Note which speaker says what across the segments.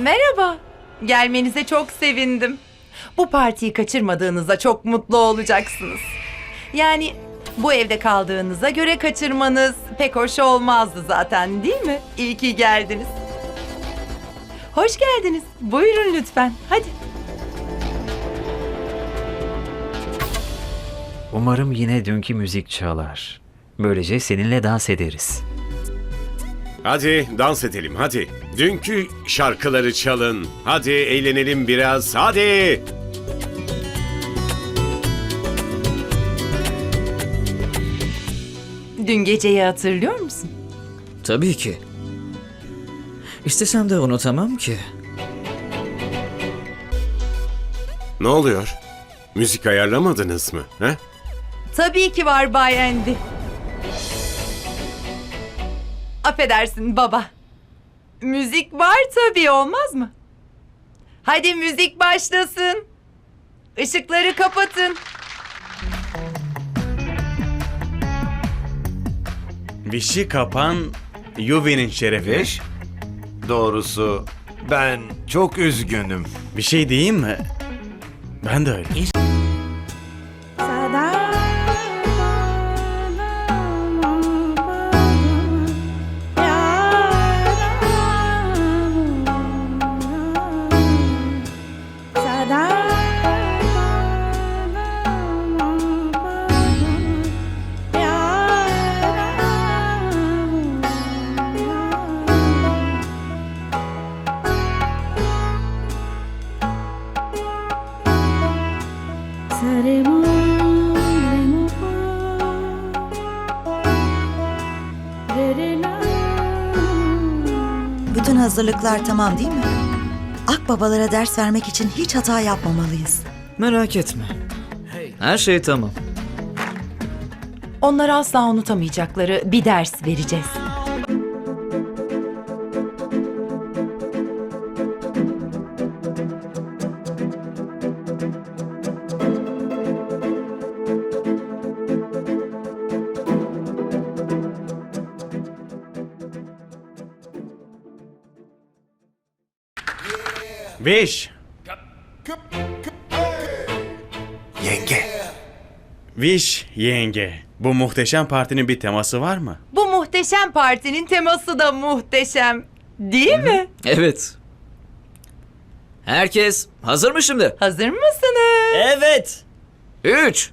Speaker 1: Merhaba. Gelmenize çok sevindim. Bu partiyi kaçırmadığınızda çok mutlu olacaksınız. Yani bu evde kaldığınıza göre kaçırmanız pek hoş olmazdı zaten değil mi? İyi ki geldiniz. Hoş geldiniz. Buyurun lütfen. Hadi.
Speaker 2: Umarım yine dünkü müzik çalar. Böylece seninle dans ederiz.
Speaker 3: Hadi dans edelim hadi. Dünkü şarkıları çalın. Hadi eğlenelim biraz hadi.
Speaker 1: Dün geceyi hatırlıyor musun?
Speaker 4: Tabii ki. İstesem de unutamam ki.
Speaker 3: Ne oluyor? Müzik ayarlamadınız mı? He?
Speaker 1: Tabii ki var Bay Andy. Affedersin baba. Müzik var tabii olmaz mı? Hadi müzik başlasın. Işıkları kapatın.
Speaker 5: Vişi kapan Yuvi'nin şerefi.
Speaker 6: Beş. Doğrusu ben çok üzgünüm.
Speaker 5: Bir şey diyeyim mi? Ben de öyle.
Speaker 7: Bütün hazırlıklar tamam değil mi? Akbabalara ders vermek için hiç hata yapmamalıyız.
Speaker 4: Merak etme. Her şey tamam.
Speaker 1: Onlara asla unutamayacakları bir ders vereceğiz.
Speaker 5: Viş.
Speaker 6: Yenge.
Speaker 5: Viş yenge. Bu muhteşem partinin bir teması var mı?
Speaker 1: Bu muhteşem partinin teması da muhteşem. Değil mi?
Speaker 4: Evet. Herkes hazır mı şimdi?
Speaker 1: Hazır mısınız?
Speaker 4: Evet. 3,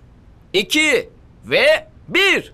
Speaker 4: 2 ve
Speaker 8: 1.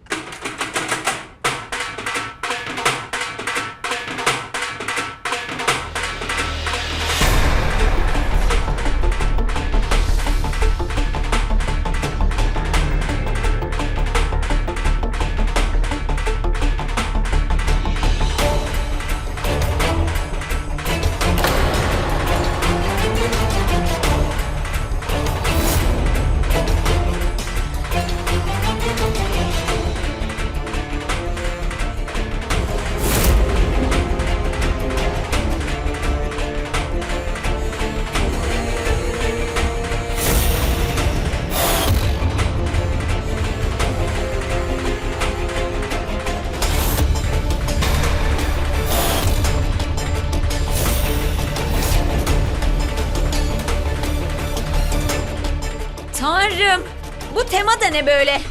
Speaker 8: ne böyle?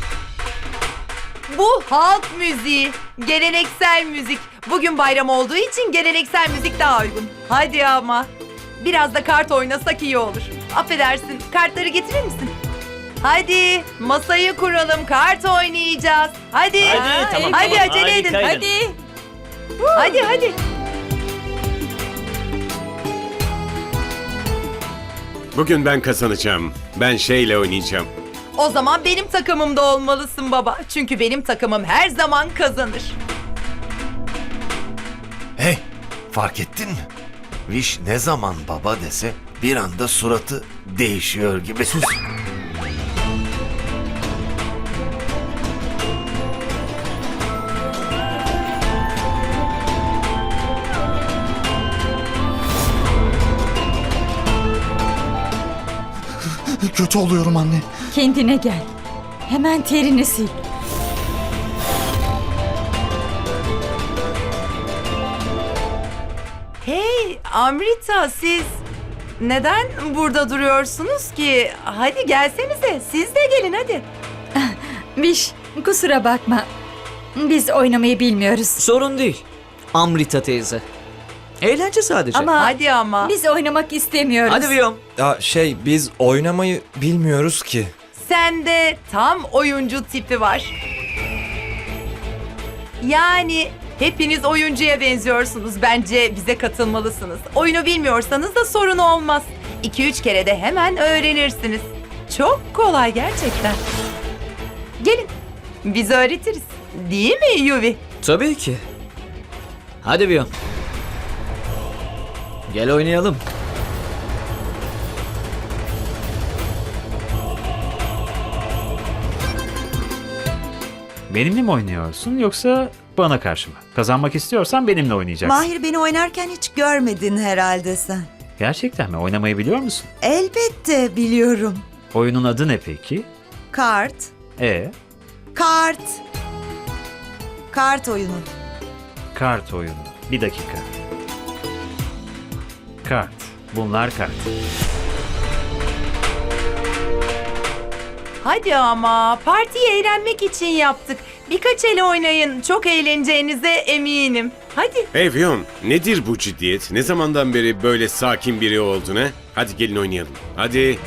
Speaker 1: Bu halk müziği, geleneksel müzik. Bugün bayram olduğu için geleneksel müzik daha uygun. Hadi ama. Biraz da kart oynasak iyi olur. Affedersin, kartları getirir misin? Hadi, masayı kuralım, kart oynayacağız. Hadi.
Speaker 8: Hadi, tamam,
Speaker 1: Hadi
Speaker 8: tamam.
Speaker 1: acele edin.
Speaker 8: Hadi.
Speaker 1: Hadi, hadi.
Speaker 3: Bugün ben kazanacağım. Ben şeyle oynayacağım.
Speaker 1: O zaman benim takımımda olmalısın baba. Çünkü benim takımım her zaman kazanır.
Speaker 6: Hey fark ettin mi? Viş ne zaman baba dese bir anda suratı değişiyor gibi. Sus.
Speaker 9: Kötü oluyorum anne.
Speaker 8: Kendine gel. Hemen terini sil.
Speaker 1: Hey Amrita siz neden burada duruyorsunuz ki? Hadi gelsenize. Siz de gelin hadi.
Speaker 8: Viş, kusura bakma. Biz oynamayı bilmiyoruz.
Speaker 4: Sorun değil. Amrita teyze. Eğlence sadece.
Speaker 8: Ama
Speaker 1: Hadi ama.
Speaker 8: biz oynamak istemiyoruz.
Speaker 4: Hadi Viyom.
Speaker 10: Ya şey biz oynamayı bilmiyoruz ki.
Speaker 1: Sende tam oyuncu tipi var. Yani hepiniz oyuncuya benziyorsunuz. Bence bize katılmalısınız. Oyunu bilmiyorsanız da sorun olmaz. 2-3 kere de hemen öğrenirsiniz. Çok kolay gerçekten. Gelin. Biz öğretiriz. Değil mi Yuvi?
Speaker 4: Tabii ki. Hadi Viyom. Gel oynayalım.
Speaker 2: Benimle mi oynuyorsun yoksa bana karşı mı? Kazanmak istiyorsan benimle oynayacaksın.
Speaker 7: Mahir beni oynarken hiç görmedin herhalde sen.
Speaker 2: Gerçekten mi? Oynamayı biliyor musun?
Speaker 7: Elbette biliyorum.
Speaker 2: Oyunun adı ne peki?
Speaker 7: Kart,
Speaker 2: E,
Speaker 7: kart. Kart oyunu.
Speaker 2: kart oyunu. Bir dakika. Kart. Bunlar kart.
Speaker 1: Hadi ama partiyi eğlenmek için yaptık. Birkaç el oynayın. Çok eğleneceğinize eminim. Hadi.
Speaker 3: Hey Vion, nedir bu ciddiyet? Ne zamandan beri böyle sakin biri oldun ha? Hadi gelin oynayalım. Hadi.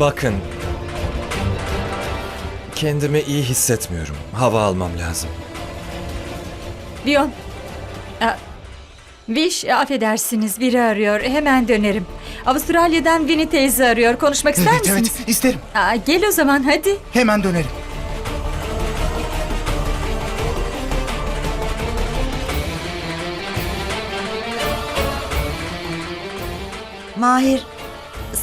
Speaker 10: Bakın. Kendimi iyi hissetmiyorum. Hava almam lazım.
Speaker 8: Viyon. Aa, Viş, affedersiniz biri arıyor. Hemen dönerim. Avustralya'dan Winnie teyze arıyor. Konuşmak ister
Speaker 9: Evet
Speaker 8: misiniz?
Speaker 9: evet isterim.
Speaker 8: Aa, gel o zaman hadi.
Speaker 9: Hemen dönerim.
Speaker 7: Mahir,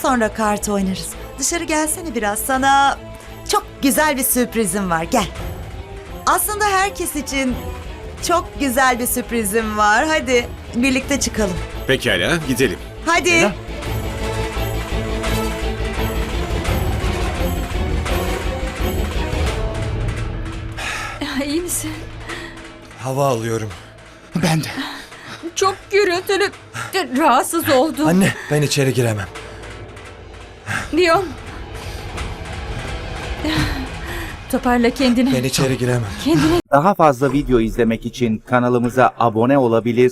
Speaker 7: sonra kart oynarız. Dışarı gelsene biraz. Sana çok güzel bir sürprizim var. Gel. Aslında herkes için çok güzel bir sürprizim var. Hadi birlikte çıkalım.
Speaker 3: Pekala, gidelim.
Speaker 7: Hadi.
Speaker 8: Aa, İyi misin?
Speaker 10: Hava alıyorum.
Speaker 9: Ben de.
Speaker 8: Çok gürültülü. Rahatsız oldum.
Speaker 10: Anne ben içeri giremem.
Speaker 8: Viyon. Toparla kendini.
Speaker 10: Ben içeri giremem.
Speaker 8: Kendine
Speaker 11: Daha fazla video izlemek için kanalımıza abone olabilir,